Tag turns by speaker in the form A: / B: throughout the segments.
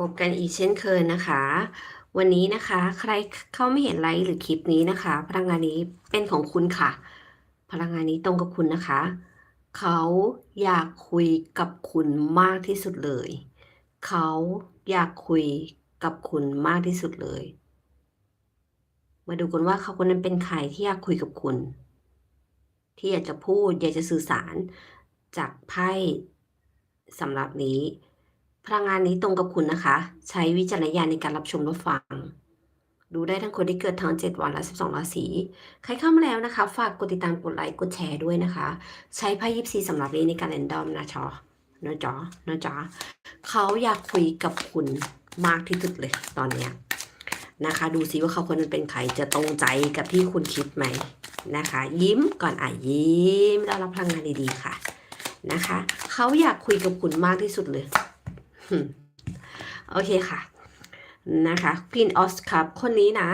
A: พบกันอีกเช่นเคยนะคะ วันนี้นะคะ ใครเข้าไม่เห็นไลฟ์หรือคลิปนี้นะคะ พลังงานนี้เป็นของคุณค่ะ พลังงานนี้ตรงกับคุณนะคะ เขาอยากคุยกับคุณมากที่สุดเลย เขาอยากคุยกับคุณมากที่สุดเลย มาดูกันว่าเขาคนนั้นเป็นใครที่อยากคุยกับคุณ ที่อยากจะพูดอยากจะสื่อสารจากไพ่สำหรับนี้ พลังงานนี้ตรงกับคุณนะคะ ใช้วิจารณญาณในการรับชมรับฟัง ดูได้ทั้งคนที่เกิดทั้ง 7 วันและ 12 ราศี ใครเข้ามาแล้วนะคะ ฝากกดติดตามกดไลค์กดแชร์ด้วยนะคะ ใช้ไพ่ยิปซีสำหรับนี้ในการแรนดอมนะจอนะจอนะจ๊ะเขาอยากคุยกับคุณมากที่สุดเลยตอนเนี้ยนะคะ ดูซิว่าเขาคนนั้นเป็นใครจะตรงใจกับที่คุณคิดไหมนะคะ ยิ้มก่อนอะยิ้มแล้วรับพลังงานดีๆค่ะนะคะ เขาอยากคุยกับคุณมากที่สุดเลย โอเคค่ะ นะคะพินออสครับ คนนี้นะ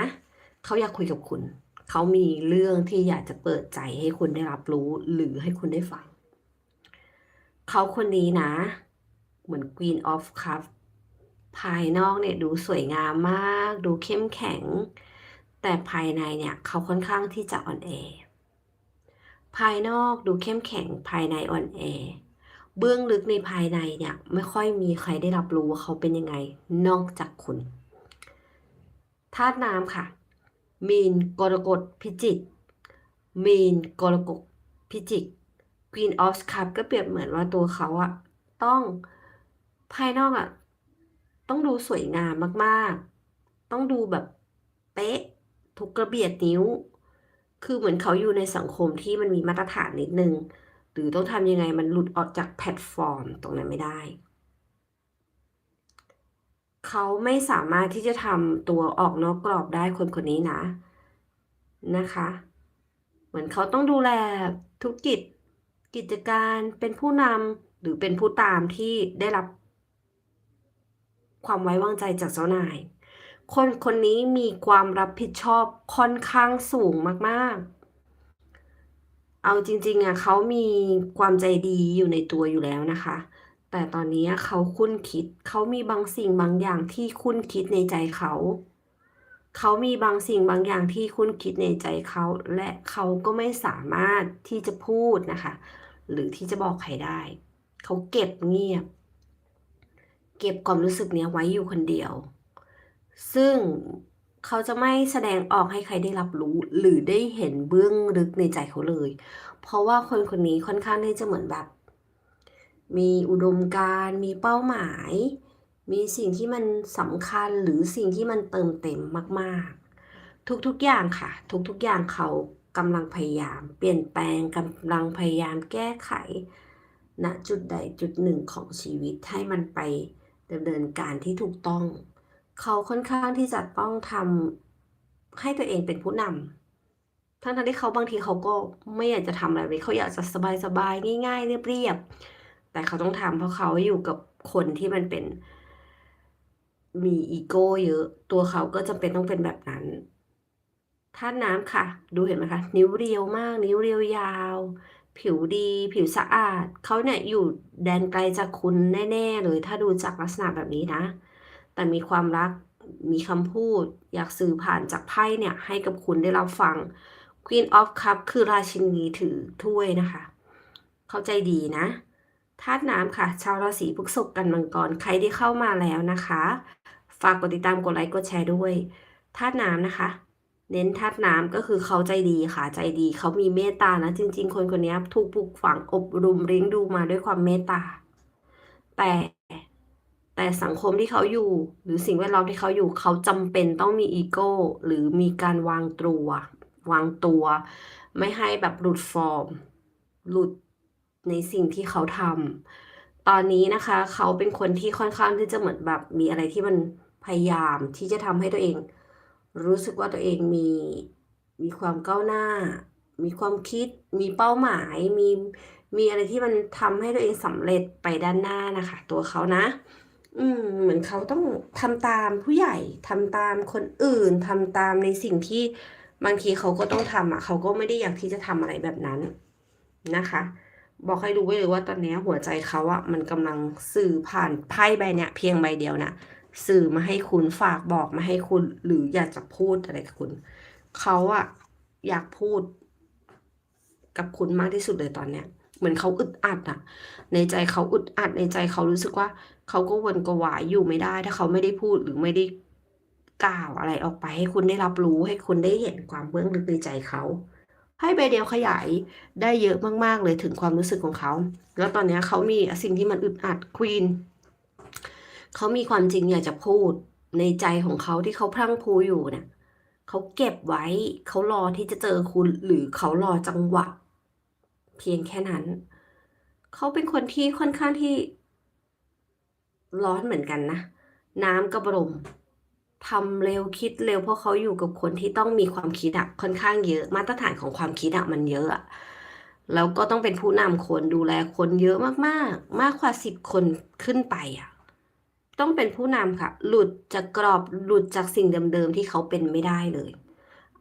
A: เขาอยากคุยกับคุณ เขามีเรื่องที่อยากจะเปิดใจให้คุณได้รับรู้หรือให้คุณได้ฟัง เขาคนนี้นะ เหมือน Queen of Cup ภายนอกเนี่ยดูสวยงามมาก ดูเข้มแข็ง แต่ภายในเนี่ย เขาค่อนข้างที่จะอ่อนแอ ภายนอกดูเข้มแข็งภายในอ่อนแอ เบื้องลึกในภายในเนี่ย ไม่ค่อยมีใครได้รับรู้ว่าเขาเป็นยังไง นอกจากคุณธาตุน้ำค่ะ มีนกรกฎพิจิกมีนกรกฎพิจิก Queen of Cup ก็เปรียบเหมือนว่าตัวเขาอะต้องภายนอกอะต้องดูสวยงามมากๆ ต้องดูแบบเป๊ะ ทุกกระเบียดนิ้ว คือเหมือนเขาอยู่ในสังคมที่มันมีมาตรฐานนิดนึง หรือต้องทำยังไงมันหลุดออกจากแพลตฟอร์มตรงนั้นไม่ได้ เขาไม่สามารถที่จะทำตัวออกนอกกรอบได้คนคนนี้นะนะคะ เหมือนเขาต้องดูแลธุรกิจกิจการเป็นผู้นำหรือเป็นผู้ตามที่ได้รับ ความไว้วางใจจากเจ้านาย คนคนนี้มีความรับผิดชอบค่อนข้างสูงมากๆ เอาจริง ๆอะเขามีความใจดีอยู่ในตัวอยู่แล้วนะคะ แต่ตอนนี้เขาคุ้นคิดเขามีบางสิ่งบางอย่างที่คุ้นคิดในใจเขาเขามีบางสิ่งบางอย่างที่คุ้นคิดในใจเขาและเขาก็ไม่สามารถที่จะพูดนะคะ หรือที่จะบอกใครได้ เขาเก็บเงียบ เก็บความรู้สึกเนี้ยไว้อยู่คนเดียว ซึ่ง เขาจะไม่แสดงออกให้ใครได้รับรู้ หรือได้เห็นเบื้องลึกในใจเขาเลย เพราะว่าคนคนนี้ค่อนข้างที่จะเหมือนแบบ มีอุดมการมีเป้าหมาย มีสิ่งที่มันสำคัญหรือสิ่งที่มันเติมเต็มมากๆ ทุกๆอย่างค่ะ ทุกๆอย่างเขากำลังพยายาม เปลี่ยนแปลงกำลังพยายามแก้ไขณจุดใดจุดหนึ่งของชีวิตให้มันไปดำเนินการที่ถูกต้อง เขาค่อนข้างที่จะต้องทำให้ตัวเองเป็นผู้นำทั้งๆที่เขาบางทีเขาก็ไม่อยากจะทำอะไรเลยเขาอยากจะสบายๆง่ายๆ เรียบๆแต่เขาต้องทำเพราะเขาอยู่กับคนที่มันเป็น มีอีโก้เยอะ ตัวเขาก็จำเป็นต้องเป็นแบบนั้นธาตุน้ำค่ะ ดูเห็นไหมคะ นิ้วเรียวมาก นิ้วเรียวยาว ผิวดี ผิวสะอาด เขาเนี่ยอยู่แดนไกลจากคุณแน่ ๆ เลย ถ้าดูจากลักษณะแบบนี้นะ แต่มีความรักมีคำพูด อยากสื่อผ่านจากไพ่เนี่ยให้กับคุณได้รับฟัง Queen of Cup คือราชินีถือถ้วยนะคะ เข้าใจดีนะธาตุน้ำค่ะ ชาวราศีพฤษภกันมังกร ใครที่เข้ามาแล้วนะคะ ฝากกดติดตามกดไลค์กดแชร์ด้วยธาตุน้ำนะคะ เน้นธาตุน้ำก็คือเขาใจดีค่ะใจดี เขามีเมตตานะ จริง ๆ คนคนนี้ถูกปลูกฝังอบรมเลี้ยงดูมาด้วยความเมตตาแต่ แต่สังคมที่เขาอยู่ หรือสิ่งแวดล้อมที่เขาอยู่เขาจำเป็นต้องมีอีโก้ หรือมีการวางตัว วางตัว ไม่ให้แบบหลุดฟอร์ม หลุดในสิ่งที่เขาทำตอนนี้นะคะ เขาเป็นคนที่ค่อนข้างที่จะเหมือนแบบมีอะไรที่มันพยายามที่จะทำให้ตัวเอง รู้สึกว่าตัวเองมีมีความก้าวหน้า มีความคิด มีเป้าหมาย มีมีอะไรที่มันทำให้ตัวเองสำเร็จไปด้านหน้านะคะ ตัวเขานะ อืม เหมือนเขาต้องทำตามผู้ใหญ่ทำตามคนอื่นทำตามในสิ่งที่บางทีเขาก็ต้องทำอะ เขาก็ไม่ได้อยากที่จะทำอะไรแบบนั้นนะคะ บอกให้รู้ไว้เลยว่าตอนนี้หัวใจเขาอะมันกำลังสื่อผ่านไพ่ใบเนี้ยเพียงใบเดียวนะสื่อมาให้คุณฝากบอกมาให้คุณ หรืออยากจะพูดอะไรกับคุณ เขาอะอยากพูด กับคุณมากที่สุดเลยตอนเนี้ยเหมือนเขาอึดอัดอะในใจเขาอึดอัดในใจเขารู้สึกว่า เขาก็วนกวายอยู่ไม่ได้ ถ้าเขาไม่ได้พูดหรือไม่ได้กล่าวอะไรออกไป ให้คุณได้รับรู้ให้คุณได้เห็นความเบื้องลึกในใจเขาไพ่ใบเดียวขยายได้เยอะมากๆเลยถึงความรู้สึกของเขา แล้วตอนนี้เขามีสิ่งที่มันอึดอัดควีนเขามีความจริงอยากจะพูดในใจของเขาที่เขาพรั่งพรูอยู่เนี่ยเขาเก็บไว้ เขารอที่จะเจอคุณ หรือเขารอจังหวะ เพียงแค่นั้น เขาเป็นคนที่ค่อนข้างที่ ร้อนเหมือนกันนะ น้ำกับลมทำเร็วคิดเร็วเพราะเขาอยู่กับคนที่ต้องมีความคิดอะค่อนข้างเยอะ มาตรฐานของความคิดอะมันเยอะอะแล้วก็ต้องเป็นผู้นำคนดูแลคนเยอะมากๆ มากกว่าสิบคนขึ้นไปอะต้องเป็นผู้นำค่ะ หลุดจากกรอบหลุดจากสิ่งเดิมๆที่เขาเป็นไม่ได้เลย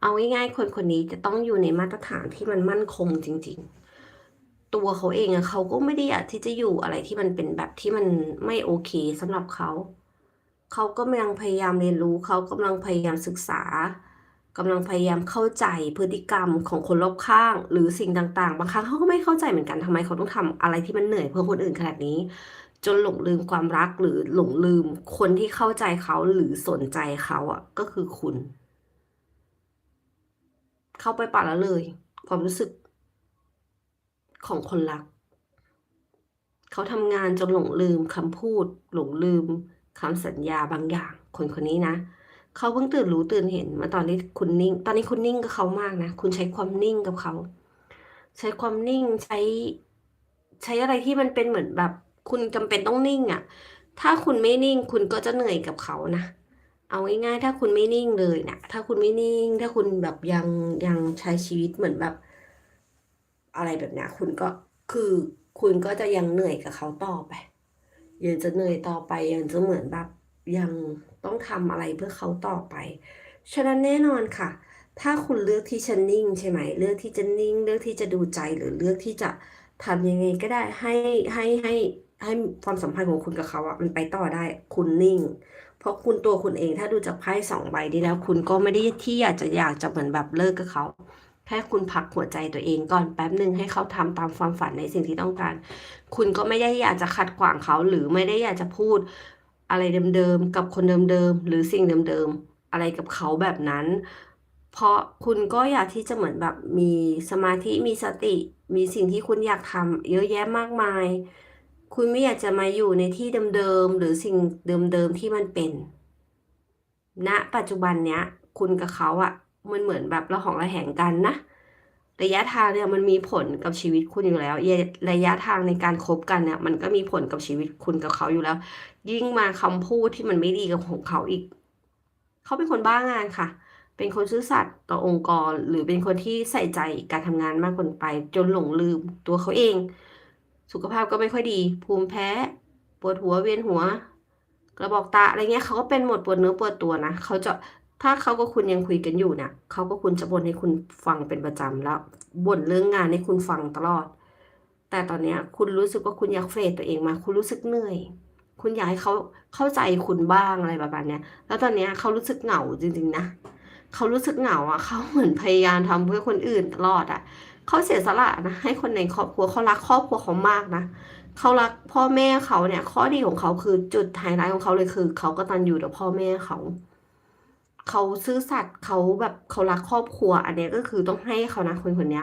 A: เอาง่ายๆคนคนนี้จะต้องอยู่ในมาตรฐานที่มันมั่นคงจริง ๆ ตัวเขาเองอะเขาก็ไม่ได้อยากที่จะอยู่อะไรที่มันเป็นแบบที่มันไม่โอเคสำหรับเขา เขากำลังพยายามเรียนรู้ เขากำลังพยายามศึกษากำลังพยายามเข้าใจพฤติกรรมของคนรอบข้าง หรือสิ่งต่าง ๆ บางครั้งเขาก็ไม่เข้าใจเหมือนกันทำไมเขาต้องทำอะไรที่มันเหนื่อยเพื่อคนอื่นขนาดนี้ จนหลงลืมความรักหรือหลงลืมคนที่เข้าใจเขาหรือสนใจเขาอะก็คือคุณ เข้าไปป่าละเลย ความรู้สึก ของคนรัก เขาทำงานจนหลงลืมคำพูด หลงลืมคำสัญญาบางอย่าง คนคนนี้นะเขาเพิ่งตื่นรู้ตื่นเห็นมาตอนนี้คุณนิ่ง ตอนนี้คุณนิ่งกับเขามากนะ คุณใช้ความนิ่งกับเขา ใช้ความนิ่งใช้ ใช้อะไรที่มันเป็นเหมือนแบบ คุณจำเป็นต้องนิ่งอะ่ะ ถ้าคุณไม่นิ่ง คุณก็จะเหนื่อยกับเขานะ เอาง่ายๆถ้าคุณไม่นิ่งเลยเนะี่ยถ้าคุณไม่นิ่ง ถ้าคุณแบบยังยังใช้ชีวิตเหมือนแบบ อะไรแบบนี้คุณก็คือคุณก็จะยังเหนื่อยกับเขาต่อไป ยังจะเหนื่อยต่อไปยังจะเหมือนแบบยังต้องทำอะไรเพื่อเขาต่อไป ฉะนั้นแน่นอนค่ะ ถ้าคุณเลือกที่จะนิ่งใช่ไหม เลือกที่จะนิ่ง เลือกที่จะดูใจหรือเลือกที่จะทำยังไงก็ได้ให้ให้ให้ให้ความสัมพันธ์ของคุณกับเขาอะมันไปต่อได้คุณนิ่ง เพราะคุณตัวคุณเองถ้าดูจากไพ่สองใบนี้แล้ว คุณก็ไม่ได้ที่อยากจะอยากจะเหมือนแบบเลิกกับเขา แค่คุณพักหัวใจตัวเองก่อนแป๊บหนึ่งให้เขาทำตามความฝันในสิ่งที่ต้องการ คุณก็ไม่ได้อยากจะขัดขวางเขาหรือไม่ได้อยากจะพูดอะไรเดิมๆกับคนเดิมๆหรือสิ่งเดิมๆอะไรกับเขาแบบนั้น เพราะคุณก็อยากที่จะเหมือนแบบมีสมาธิมีสติ มีสิ่งที่คุณอยากทำเยอะแยะมากมาย คุณไม่อยากจะมาอยู่ในที่เดิมๆหรือสิ่งเดิมๆที่มันเป็นณปัจจุบันเนี้ย คุณกับเขาอะ มันเหมือนแบบระหองระแหงกันนะ ระยะทางเนี่ยมันมีผลกับชีวิตคุณอยู่แล้วระยะทางในการคบกันเนี่ย มันก็มีผลกับชีวิตคุณกับเขาอยู่แล้ว ยิ่งมาคำพูดที่มันไม่ดีกับของเขาอีก เขาเป็นคนบ้างานค่ะ เป็นคนซื่อสัตย์ต่อองค์กร หรือเป็นคนที่ใส่ใจการทำงานมากเกินไป จนหลงลืมตัวเขาเอง สุขภาพก็ไม่ค่อยดี ภูมิแพ้ปวดหัวเวียนหัวกระบอกตาอะไรเงี้ยเขาก็เป็นหมดปวดเนื้อปวดตัวนะเขาจะ ถ้าเขากับคุณยังคุยกันอยู่เนี่ยเขาก็คุณจะบ่นให้คุณฟังเป็นประจำแล้วบ่นเรื่องงานให้คุณฟังตลอด แต่ตอนนี้คุณรู้สึกว่าคุณอยากเฟดตัวเองมา คุณรู้สึกเหนื่อย คุณอยากให้เขาเข้าใจคุณบ้างอะไรแบบเนี้ยแล้วตอนนี้เขารู้สึกเหงาจริง ๆ นะเขารู้สึกเหงาอะ เขาเหมือนพยายามทำเพื่อคนอื่นตลอดอะ เขาเสียสละนะให้คนในครอบครัวเขารักครอบครัวเขามากนะเขารักพ่อแม่เขาเนี่ย ข้อดีของเขาคือจุดไฮไลท์ของเขาเลยคือ เขาก็ตันอยู่กับพ่อแม่เขา เขาซื่อสัตย์เขาแบบเขารักครอบครัว อันนี้ก็คือต้องให้เขานะคนคนนี้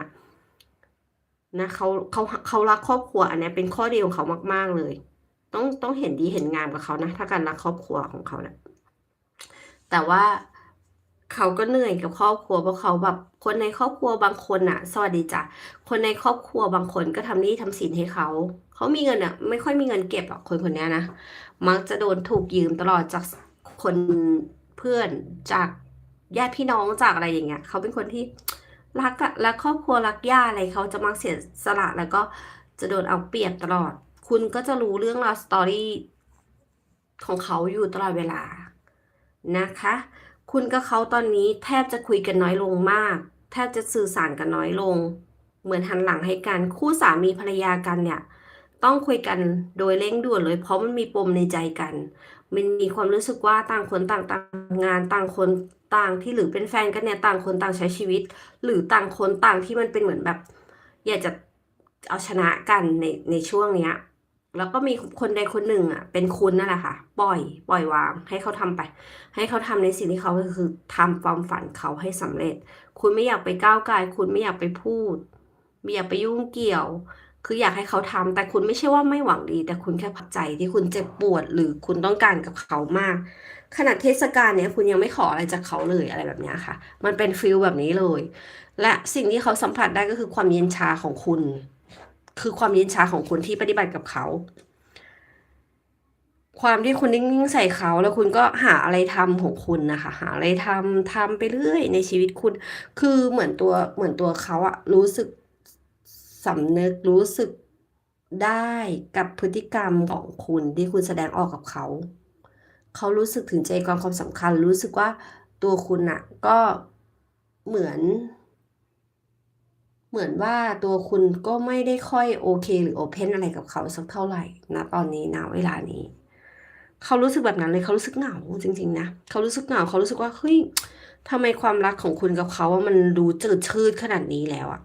A: นะเขาเขาเขารักครอบครัว อันนี้เป็นข้อดีของเขามาก ๆเลย ต้องต้องเห็นดีเห็นงามกับเขานะถ้าการรักครอบครัวของเขาเนะแต่ว่าเขาก็เหนื่อยกับครอบครัวเพราะเขาแบบคนในครอบครัวบางคนอะสวัสดีจ้ะคนในครอบครัวบางคนก็ทำนี่ทำสินให้เขาเขามีเงินอะไม่ค่อยมีเงินเก็บหรอกคนคนนี้นะมักจะโดนถูกยืมตลอดจากคน พื่อนจากญาติพี่น้องจากอะไรอย่างเงี้ยเขาเป็นคนที่รักอะรักครอบครัวรักญาติอะไรเขาจะมักเสียสละแล้วก็จะโดนเอาเปรียบตลอด คุณก็จะรู้เรื่องราวสตอรี่ของเขาอยู่ตลอดเวลานะคะ คุณกับเขาตอนนี้แทบจะคุยกันน้อยลงมาก แทบจะสื่อสารกันน้อยลง เหมือนหันหลังให้กัน คู่สามีภรรยากันเนี่ย ต้องคุยกันโดยเร่งด่วนเลย เพราะมันมีปมในใจกัน มันมีความรู้สึกว่าต่างคนต่างต่างงานต่างคนต่างที่หรือเป็นแฟนกันเนี่ยต่างคนต่างใช้ชีวิต หรือต่างคนต่างที่มันเป็นเหมือนแบบ อยากจะเอาชนะกันในในช่วงเนี้ย แล้วก็มีคนใดคนหนึ่งอะ เป็นคุณนั่นแหละค่ะ ปล่อย ปล่อยวาง ให้เขาทำไป ให้เขาทำในสิ่งที่เขาคือทำความฝันเขาให้สำเร็จ คุณไม่อยากไปก้าวไกลคุณไม่อยากไปพูดไม่อยากไปยุ่งเกี่ยว คืออยากให้เขาทำแต่คุณไม่ใช่ว่าไม่หวังดี แต่คุณแค่พักใจที่คุณเจ็บปวดหรือคุณต้องการกับเขามาก ขนาดเทศกาลเนี้ยคุณยังไม่ขออะไรจากเขาเลยอะไรแบบนี้ค่ะ มันเป็นฟิลแบบนี้เลย และสิ่งที่เขาสัมผัสได้ก็คือความเย็นชาของคุณ คือความเย็นชาของคุณที่ปฏิบัติกับเขา ความที่คุณนิ่งๆใส่เขาแล้วคุณก็หาอะไรทำของคุณนะคะ หาอะไรทำทำไปเรื่อยในชีวิตคุณ คือเหมือนตัวเหมือนตัวเขาอะรู้สึก สำนึกรู้สึกได้กับพฤติกรรมของคุณที่คุณแสดงออกกับเขา เขารู้สึกถึงใจความความสำคัญ รู้สึกว่าตัวคุณอะก็เหมือน เหมือนว่าตัวคุณก็ไม่ได้ค่อยโอเค หรือโอเพนอะไรกับเขาสักเท่าไหร่นะตอนนี้นะเวลานี้ เขารู้สึกแบบนั้นเลยเขารู้สึกเหงาจริง ๆ นะเขารู้สึกเหงาเขารู้สึกว่าเฮ้ยทำไมความรักของคุณกับเขาว่ามันดูจืดชืดขนาดนี้แล้วอะ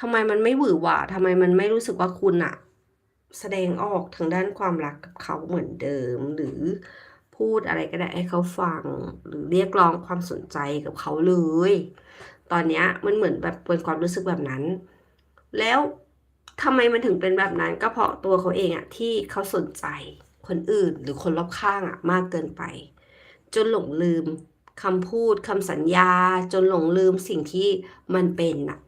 A: ทำไมมันไม่หวือหวาทำไมมันไม่รู้สึกว่าคุณอะแสดงออกทางด้านความรักกับเขาเหมือนเดิม หรือพูดอะไรก็ได้ให้เขาฟัง หรือเรียกร้องความสนใจกับเขาเลย ตอนนี้มันเหมือนแบบเป็นความรู้สึกแบบนั้น แล้วทำไมมันถึงเป็นแบบนั้นก็เพราะตัวเขาเองอะที่เขาสนใจคนอื่นหรือคนรอบข้างอะมากเกินไป จนหลงลืมคำพูดคำสัญญา จนหลงลืมสิ่งที่มันเป็นน่ะนะ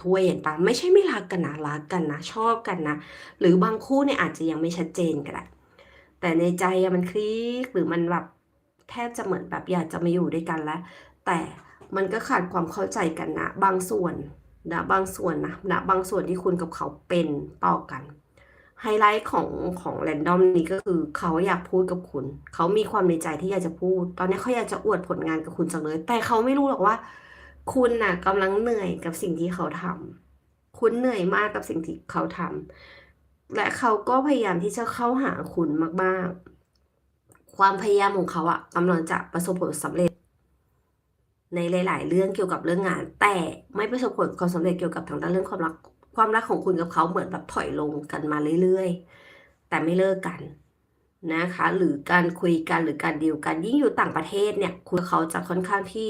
A: ถ้วยเห็นปะไม่ใช่ไม่รักกันนะรักกันนะ ชอบกันนะ หรือบางคู่เนี่ยอาจจะยังไม่ชัดเจนก็ได้แต่ในใจมันคลิกหรือมันแบบแทบจะเหมือนแบบอยากจะมาอยู่ด้วยกันแล้ว แต่มันก็ขาดความเข้าใจกันนะ บางส่วนนะบางส่วนนะนะบางส่วนที่คุณกับเขาเป็นต่อกันไฮไลท์ของของแรนดอมนี้ก็คือเขาอยากพูดกับคุณ เขามีความในใจที่อยากจะพูด ตอนนี้เขาอยากจะอวดผลงานกับคุณจังเลย แต่เขาไม่รู้หรอกว่า คุณน่ะกำลังเหนื่อยกับสิ่งที่เขาทำคุณเหนื่อยมากกับสิ่งที่เขาทำและเขาก็พยายามที่จะเข้าหาคุณมากๆ ความพยายามของเขาอะกำลังจะประสบผลสำเร็จ ในหลาย ๆ เรื่องเกี่ยวกับเรื่องงาน แต่ไม่ประสบผลความสำเร็จเกี่ยวกับทางด้านเรื่องความรักความรักของคุณกับเขาเหมือนแบบถอยลงกันมาเรื่อย ๆ แต่ไม่เลิกกันนะคะ หรือการคุยกันหรือการดีลกันยิ่งอยู่ต่างประเทศเนี่ยคุณเขาจะค่อนข้างที่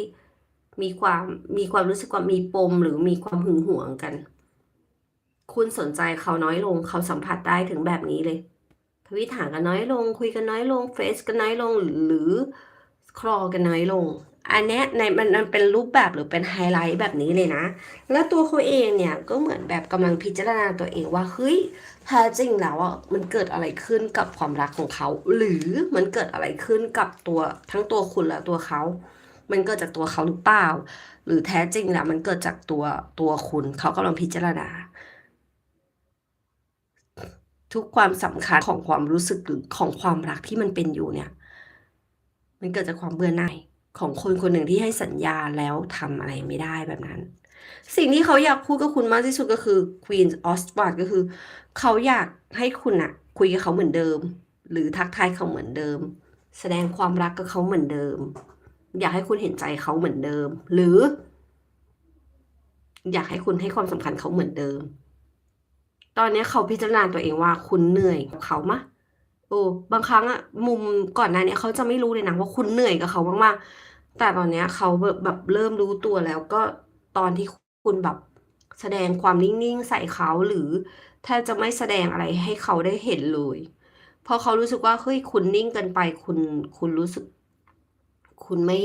A: มีความมีความรู้สึกว่ามีปมหรือมีความหึงหวงกัน คุณสนใจเขาน้อยลงเขาสัมผัสได้ถึงแบบนี้เลยทวิตหากันน้อยลง คุยกันน้อยลงเฟซกันน้อยลงหรือคลอกันน้อยลง อันนี้ในมันมันเป็นรูปแบบหรือเป็นไฮไลท์แบบนี้เลยนะ แล้วตัวเขาเองเนี่ยก็เหมือนแบบกำลังพิจารณาตัวเองว่าเฮ้ยแท้จริงแล้วอะมันเกิดอะไรขึ้นกับความรักของเขา หรือมันเกิดอะไรขึ้นกับตัวทั้งตัวคุณและตัวเขา มันเกิดจากตัวเขาหรือเปล่า หรือแท้จริงแล้วมันเกิดจากตัวตัวคุณเขากำลังพิจารณา ทุกความสำคัญของความรู้สึกหรือของความรักที่มันเป็นอยู่เนี่ย มันเกิดจากความเบื่อหน่ายของคนคนหนึ่งที่ให้สัญญาแล้วทำอะไรไม่ได้แบบนั้น สิ่งที่เขาอยากพูดกับคุณมากที่สุดก็คือ Queen of Swords ก็คือ เขาอยากให้คุณอะคุยกับเขาเหมือนเดิม หรือทักทายเขาเหมือนเดิม แสดงความรักกับเขาเหมือนเดิม อยากให้คุณเห็นใจเขาเหมือนเดิม หรือ อยากให้คุณให้ความสำคัญเขาเหมือนเดิม ตอนนี้เขาพิจารณาตัวเองว่าคุณเหนื่อยกับเขามะโอ้บางครั้งอะมุมก่อนหน้านี้เขาจะไม่รู้เลยนะว่าคุณเหนื่อยกับเขามากๆแต่ตอนนี้เขาแบบแบบเริ่มรู้ตัวแล้วก็ตอนที่คุณแบบแสดงความนิ่งๆใส่เขาหรือแทบจะไม่แสดงอะไรให้เขาได้เห็นเลย เพราะเขารู้สึกว่าเฮ้ยคุณนิ่งเกินไปคุณคุณรู้สึก คุณไม่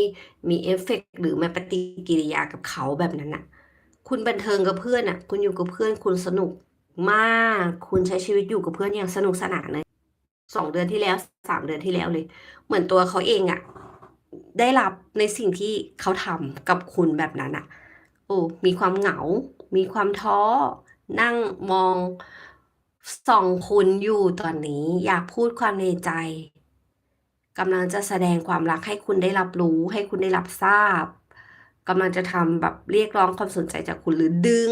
A: มีเอฟเฟกต์หรือไม่ปฏิกิริยากับเขาแบบนั้นน่ะคุณบันเทิงกับเพื่อนอะคุณอยู่กับเพื่อนคุณสนุกมาก คุณใช้ชีวิตอยู่กับเพื่อนอย่างสนุกสนานเลยสองเดือนที่แล้วสามเดือนที่แล้วเลย เหมือนตัวเขาเองอะได้รับในสิ่งที่เขาทำกับคุณแบบนั้นอะโอ้มีความเหงา มีความท้อ นั่งมองส่องคุณอยู่ตอนนี้ อยากพูดความในใจ กำลังจะแสดงความรักให้คุณได้รับรู้ ให้คุณได้รับทราบกำลังจะทำแบบเรียกร้องความสนใจจากคุณหรือดึง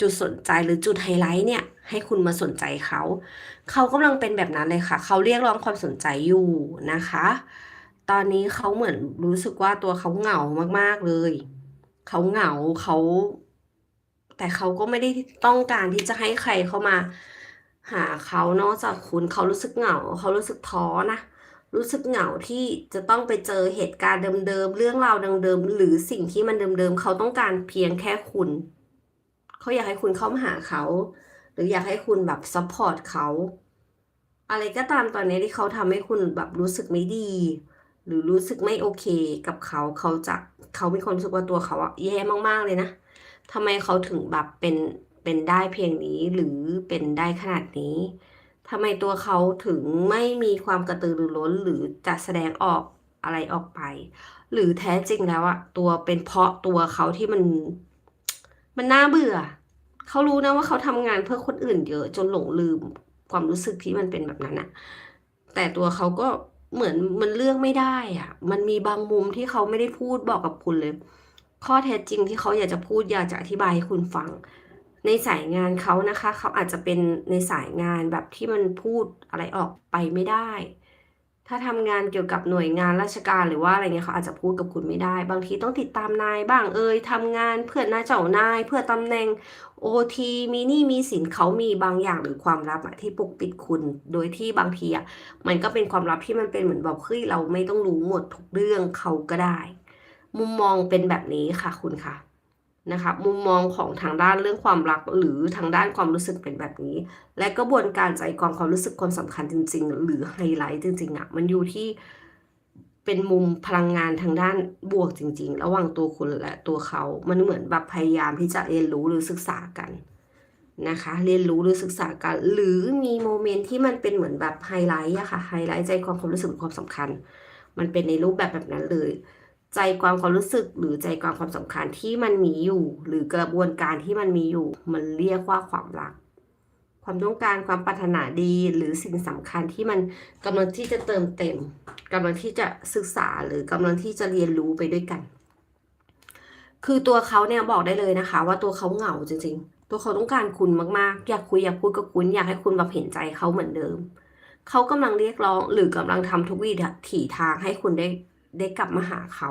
A: จุดสนใจหรือจุดไฮไลท์เนี่ย ให้คุณมาสนใจเขา เขากำลังเป็นแบบนั้นเลยค่ะ เขาเรียกร้องความสนใจอยู่นะคะ ตอนนี้เขาเหมือนรู้สึกว่าตัวเขาเหงามากๆเลย เขาเหงาเขา แต่เขาก็ไม่ได้ต้องการที่จะให้ใครเข้ามา หาเขานอกจากคุณเขารู้สึกเหงา เขารู้สึกท้อนะ รู้สึกเหงาที่จะต้องไปเจอเหตุการณ์เดิมๆเรื่องราวเดิมๆหรือสิ่งที่มันเดิมๆเขาต้องการเพียงแค่คุณ เขาอยากให้คุณเข้ามาหาเขา หรืออยากให้คุณแบบซัพพอร์ตเขาอะไรก็ตามตอนนี้ที่เขาทำให้คุณแบบรู้สึกไม่ดี หรือรู้สึกไม่โอเคกับเขาเขาจะเขามีความรู้สึกว่าตัวเขาอะแย่มากๆเลยนะทำไมเขาถึงแบบเป็นเป็นได้เพียงนี้หรือเป็นได้ขนาดนี้ ทำไมตัวเขาถึงไม่มีความกระตือรือร้นหรือจะแสดงออกอะไรออกไป หรือแท้จริงแล้วอะตัวเป็นเพราะตัวเขาที่มัน มันน่าเบื่อ เขารู้นะว่าเขาทำงานเพื่อคนอื่นเยอะจนหลงลืมความรู้สึกที่มันเป็นแบบนั้นอะแต่ตัวเขาก็เหมือนมันเลือกไม่ได้อะมันมีบางมุมที่เขาไม่ได้พูดบอกกับคุณเลย ข้อเท็จจริงที่เขาอยากจะพูดอยากจะอธิบายให้คุณฟัง ในสายงานเขานะคะ เขาอาจจะเป็นในสายงานแบบที่มันพูดอะไรออกไปไม่ได้ ถ้าทำงานเกี่ยวกับหน่วยงานราชการหรือว่าอะไรเงี้ยเขาอาจจะพูดกับคุณไม่ได้ บางทีต้องติดตามนายบ้างเอ่ยทำงานเพื่อนนายเจ้านาย เพื่อตำแหน่งโอทีมีนี้มีสินเขามีบางอย่างหรือความลับอะที่ปกปิดคุณ โดยที่บางทีอะมันก็เป็นความลับที่มันเป็นเหมือนแบบเฮ้ยเราไม่ต้องรู้หมดทุกเรื่องเขาก็ได้ มุมมองเป็นแบบนี้ค่ะคุณค่ะ นะคะมุมมองของทางด้านเรื่องความรักหรือทางด้านความรู้สึกเป็นแบบนี้ และกระบวนการใจความความรู้สึกความสำคัญจริง ๆ หรือไฮไลท์จริงๆอะมันอยู่ที่เป็นมุมพลังงานทางด้านบวกจริง ๆ ระหว่างตัวคุณและตัวเขา มันเหมือนแบบพยายามที่จะเรียนรู้หรือศึกษากันนะคะ เรียนรู้หรือศึกษากัน หรือมีโมเมนต์ที่มันเป็นเหมือนแบบไฮไลท์อะค่ะไฮไลท์ใจความความรู้สึกความสำคัญ มันเป็นในรูปแบบแบบนั้นเลย ใจความความรู้สึกหรือใจความความสำคัญที่มันมีอยู่ หรือกระบวนการที่มันมีอยู่ มันเรียกว่าความรัก ความต้องการความปรารถนาดีหรือสิ่งสำคัญที่มันกำลังที่จะเติมเต็มกำลังที่จะศึกษาหรือกำลังที่จะเรียนรู้ไปด้วยกัน คือตัวเขาเนี่ยบอกได้เลยนะคะ ว่าตัวเขาเหงาจริงๆ ตัวเขาต้องการคุณมากๆ อยากคุยอยากพูดกับคุณอยากให้คุณแบบเห็นใจเขาเหมือนเดิมเขากำลังเรียกร้องหรือกำลังทำทุกวิถีทางให้คุณได้ ได้กลับมาหาเขา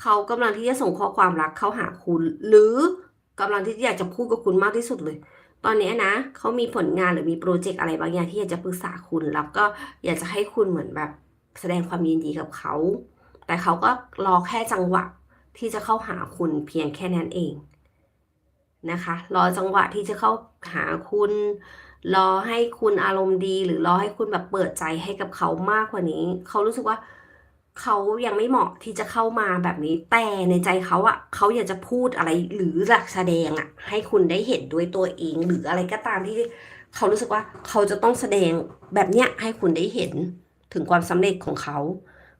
A: เขากำลังที่จะส่งข้อความรักเข้าหาคุณ หรือกำลังที่อยากจะพูดกับคุณมากที่สุดเลย ตอนนี้นะเขามีผลงานหรือมีโปรเจกต์อะไรบางอย่างที่อยากจะปรึกษาคุณ แล้วก็อยากจะให้คุณเหมือนแบบแสดงความยินดีกับเขา แต่เขาก็รอแค่จังหวะที่จะเข้าหาคุณเพียงแค่นั้นเองนะคะ รอจังหวะที่จะเข้าหาคุณ รอให้คุณอารมณ์ดี หรือรอให้คุณแบบเปิดใจให้กับเขามากกว่านี้ เขารู้สึกว่า เขายังไม่เหมาะที่จะเข้ามาแบบนี้ แต่ในใจเขาอะเขาอยากจะพูดอะไรหรือหลักแสดงอะให้คุณได้เห็นด้วยตัวเอง หรืออะไรก็ตามที่เขารู้สึกว่าเขาจะต้องแสดงแบบเนี้ยให้คุณได้เห็นถึงความสำเร็จของเขา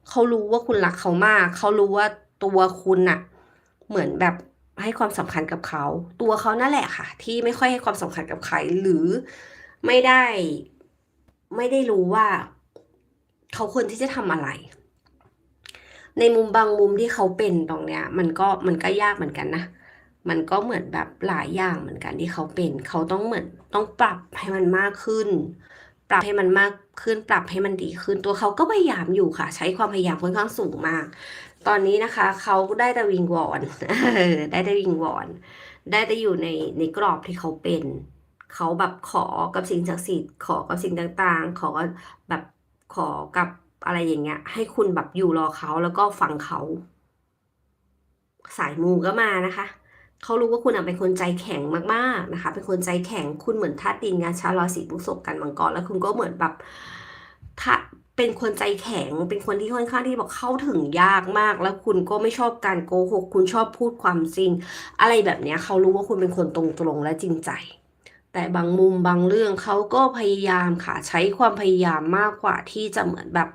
A: เขารู้ว่าคุณรักเขามาก เขารู้ว่าตัวคุณน่ะ เหมือนแบบให้ความสำคัญกับเขา ตัวเขานั่นแหละค่ะ ที่ไม่ค่อยให้ความสำคัญกับใครหรือไม่ได้ไม่ได้รู้ว่า เขาควรที่จะทำอะไร ในมุมบางมุมที่เขาเป็นตรงเนี้ย มันก็มันก็ยากเหมือนกันนะมันก็เหมือนแบบหลายอย่างเหมือนกันที่เขาเป็น เขาต้องเหมือนต้องปรับให้มันมากขึ้น ปรับให้มันมากขึ้นปรับให้มันดีขึ้นตัวเขาก็พยายามอยู่ค่ะ ใช้ความพยายามค่อนข้างสูงมาก ตอนนี้นะคะ เขาได้แต่วิงวอนได้แต่วิงวอนได้แต่อยู่ในในกรอบที่เขาเป็น เขาแบบขอกับสิ่งศักดิ์สิทธิ์ขอกับสิ่งต่างๆ ขอแบบขอกับ อะไรอย่างเงี้ย ให้คุณแบบอยู่รอเขาแล้วก็ฟังเขา สายมูก็มานะคะ เขารู้ว่าคุณเป็นคนใจแข็งมากๆนะคะ เป็นคนใจแข็งคุณเหมือนธาตุดินงานชาวราศีพฤษภกันมังกรแล้วคุณก็เหมือนแบบถ้าเป็นคนใจแข็ง เป็นคนที่ค่อนข้างที่บอกเข้าถึงยากมาก แล้วคุณก็ไม่ชอบการโกหก คุณชอบพูดความจริง อะไรแบบเนี้ยเขารู้ว่าคุณเป็นคนตรงๆและจริงใจ แต่บางมุมบางเรื่องเขาก็พยายามค่ะ ใช้ความพยายามมากกว่าที่จะเหมือนแบบ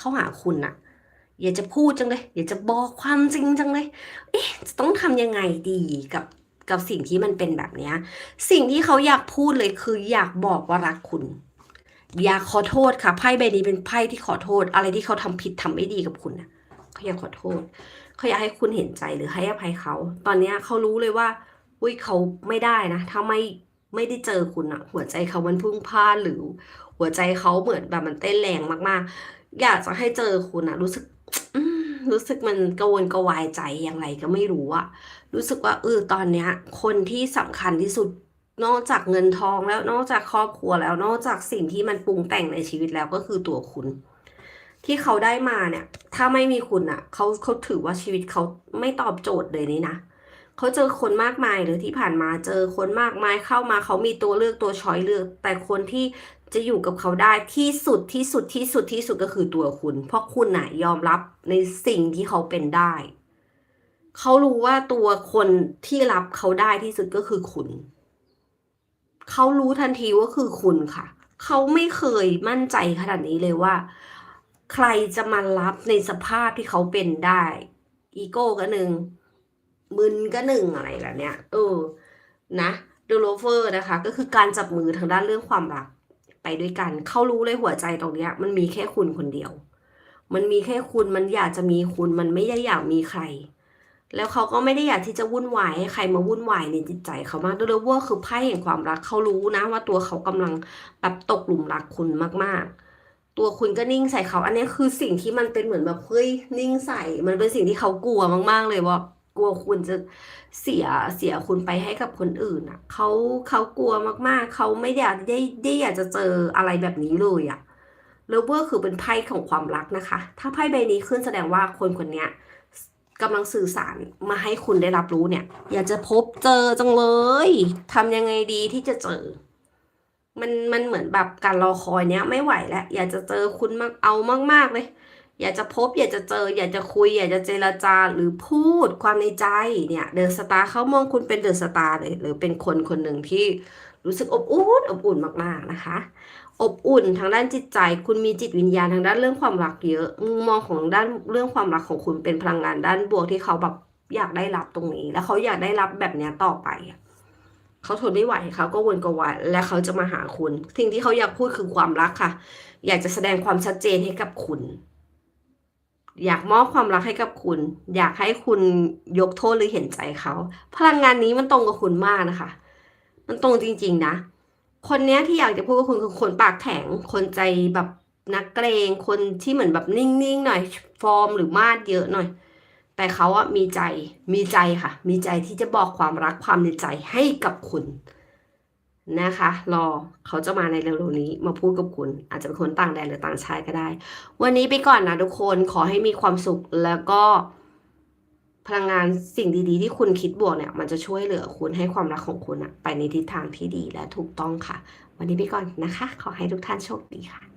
A: เข้าหาคุณอะอยากจะพูดจังเลย อยากจะบอกความจริงจังเลย เอ๊ะจะต้องทำยังไงดีกับกับสิ่งที่มันเป็นแบบเนี้ยสิ่งที่เขาอยากพูดเลยคืออยากบอกว่ารักคุณ อยากขอโทษค่ะไพ่ใบนี้เป็นไพ่ที่ขอโทษ อะไรที่เขาทำผิดทำไม่ดีกับคุณนะเขาอยากขอโทษ เขาอยากให้คุณเห็นใจหรือให้อภัยเขา ตอนเนี้ยเขารู้เลยว่า อุ้ยเขาไม่ได้นะถ้าไม่ไม่ได้เจอคุณอะหัวใจเขามันพุ่งพลานหรือ หัวใจเขาเหมือนแบบมันเต้นแรงมากๆ อยากจะให้เจอคุณอะรู้สึกรู้สึกมันกระวนกระวายใจอย่างไรก็ไม่รู้อะรู้สึกว่าเออตอนเนี้ย คนที่สำคัญที่สุดนอกจากเงินทองแล้วนอกจากครอบครัวแล้วนอกจากสิ่งที่มันปรุงแต่งในชีวิตแล้วก็คือตัวคุณ ที่เขาได้มาเนี่ย ถ้าไม่มีคุณอะเขาเขาถือว่าชีวิตเขาไม่ตอบโจทย์เลยนี่นะเขาเจอคนมากมายเลยที่ผ่านมาเจอคนมากมายเข้ามาเขามีตัวเลือกตัวช้อยเลือก แต่คนที่ จะอยู่กับเขาได้ที่สุดที่สุดที่สุดที่สุดก็คือตัวคุณ เพราะคุณน่ะยอมรับในสิ่งที่เขาเป็นได้ เขารู้ว่าตัวคนที่รับเขาได้ที่สุดก็คือคุณ เขารู้ทันทีว่าคือคุณค่ะ เขาไม่เคยมั่นใจขนาดนี้เลยว่า ใครจะมารับในสภาพที่เขาเป็นได้ อีโก้ก็หนึ่งมึนก็หนึ่งอะไรแบบเนี้ยเออ นะดูโลเฟอร์นะคะ ก็คือการจับมือทางด้านเรื่องความรัก ไปด้วยกัน เขารู้เลยหัวใจตรงเนี้ย มันมีแค่คุณคนเดียว มันมีแค่คุณมันอยากจะมีคุณมันไม่ได้อยากมีใคร แล้วเขาก็ไม่ได้อยากที่จะวุ่นวายให้ใครมาวุ่นวายในจิตใจเขามากดูโลเวอร์คือไพ่แห่งความรักเขารู้นะ ว่าตัวเขากำลังแบบตกหลุมรักคุณมากๆ ตัวคุณก็นิ่งใส่เขา อันนี้คือสิ่งที่มันเป็นเหมือนแบบเฮ้ยนิ่งใส่ มันเป็นสิ่งที่เขากลัวมาก ๆ เลยว่า กลัวคุณจะเสียเสียคุณไปให้กับคนอื่นอะเขาเขากลัวมากๆ เขาไม่อยากได้ได้อยากจะเจออะไรแบบนี้เลยอะเลเวอร์คือเป็นไพ่ของความรักนะคะ ถ้าไพ่ใบนี้ขึ้นแสดงว่าคนคนนี้กำลังสื่อสารมาให้คุณได้รับรู้เนี่ย อยากจะพบเจอจังเลยทำยังไงดีที่จะเจอ มันมันเหมือนแบบการรอคอยเนี้ยไม่ไหวแล้วอยากจะเจอคุณมากเอามาก ๆเลย อยากจะพบอยากจะเจอ อยากจะคุย อยากจะเจรจาหรือพูดความในใจเนี่ยเดอะสตาร์เขามองคุณเป็นเดอะสตาร์เลยหรือเป็นคนคนหนึ่งที่รู้สึกอบอุ่นอบอุ่นมากๆนะคะ อบอุ่นทางด้านจิตใจ คุณมีจิตวิญญาณทางด้านเรื่องความรักเยอะมุมมองของด้านเรื่องความรักของคุณเป็นพลังงานด้านบวกที่เขาแบบอยากได้รับตรงนี้ แล้วเขาอยากได้รับแบบเนี้ยต่อไปเขาทนไม่ไหวเขาก็วนกวายและเขาจะมาหาคุณ สิ่งที่เขาอยากพูดคือความรักค่ะ อยากจะแสดงความชัดเจนให้กับคุณ อยากมอบความรักให้กับคุณ อยากให้คุณยกโทษหรือเห็นใจเขา พลังงานนี้มันตรงกับคุณมากนะคะ มันตรงจริง ๆ นะ คนเนี้ยที่อยากจะพูดกับคุณคือคนปากแข็ง คนใจแบบนักเกรง คนที่เหมือนแบบนิ่งๆหน่อยฟอร์มหรือมาดเยอะหน่อย แต่เขาอะมีใจมีใจค่ะ มีใจที่จะบอกความรักความในใจให้กับคุณ นะคะ รอเขาจะมาในเร็วๆนี้มาพูดกับคุณ อาจจะเป็นคนต่างแดนหรือต่างชาติก็ได้ วันนี้ไปก่อนนะทุกคนขอให้มีความสุขแล้วก็ พลังงานสิ่งดีๆ ที่คุณคิดบวกเนี่ย มันจะช่วยเหลือคุณให้ความรักของคุณอะไปในทิศทางที่ดีและถูกต้องค่ะ วันนี้ไปก่อนนะคะ ขอให้ทุกท่านโชคดีค่ะ